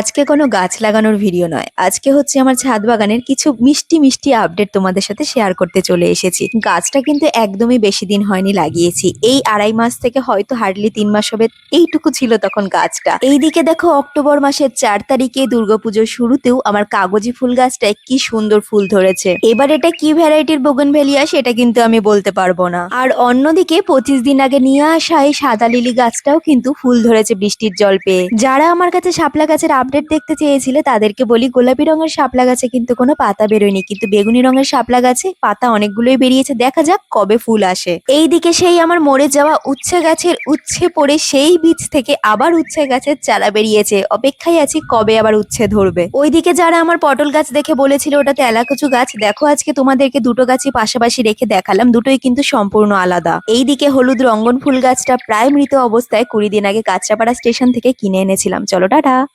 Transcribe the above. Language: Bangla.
আজকে কোনো গাছ লাগানোর ভিডিও নয়। আজকে হচ্ছে আমার ছাদ বাগানের কিছু মিষ্টি মিষ্টি আপডেট তোমাদের সাথে শেয়ার করতে চলে এসেছি। গাছটা কিন্তু একদমই বেশি দিন হয়নি লাগিয়েছি। এই আড়াই মাস থেকে হয়তো হার্ডলি তিন মাস হবে, এইটুকু ছিল তখন গাছটা। এইদিকে দেখো অক্টোবর মাসের চার তারিখে দুর্গাপুজোর শুরুতেও আমার কাগজি ফুল গাছটায় কি সুন্দর ফুল ধরেছে। এবার এটা কি ভ্যারাইটির বোগনভেলিয়া সেটা কিন্তু আমি বলতে পারব না। আর অন্যদিকে পঁচিশ দিন আগে নিয়ে আসা এই সাদা লিলি গাছটাও কিন্তু ফুল ধরেছে বৃষ্টির জল পেয়ে। যারা আমার কাছে শাপলা গাছের আপডেট দেখতে চেয়েছিলে, তাদেরকে বলি, গোলাপি রঙের শাপলা গাছে কিন্তু কোনো পাতা বেরোয়নি, কিন্তু বেগুনি রঙের শাপলা গাছে পাতা অনেকগুলোই বেরিয়েছে। দেখা যাক কবে ফুল আসে। এইদিকে সেই আমার মরে যাওয়া উচ্ছে গাছের উচ্ছে পড়ে সেই বীজ থেকে আবার উচ্ছে গাছের চারা বেরিয়েছে। অপেক্ষায় আছি কবে আবার উচ্ছে ধরবে। ওইদিকে যারা আমার পটল গাছ দেখে বলেছিল, ওটা তেলাকুচু গাছ, দেখো আজকে তোমাদেরকে দুটো গাছই পাশাপাশি রেখে দেখালাম, দুটোই কিন্তু সম্পূর্ণ আলাদা। এইদিকে হলুদ রঙ্গন ফুল গাছটা প্রায় মৃত অবস্থায় কুড়ি দিন আগে কাঁচরাপাড়া স্টেশন থেকে কিনে এনেছিলাম। চলো, টাটা!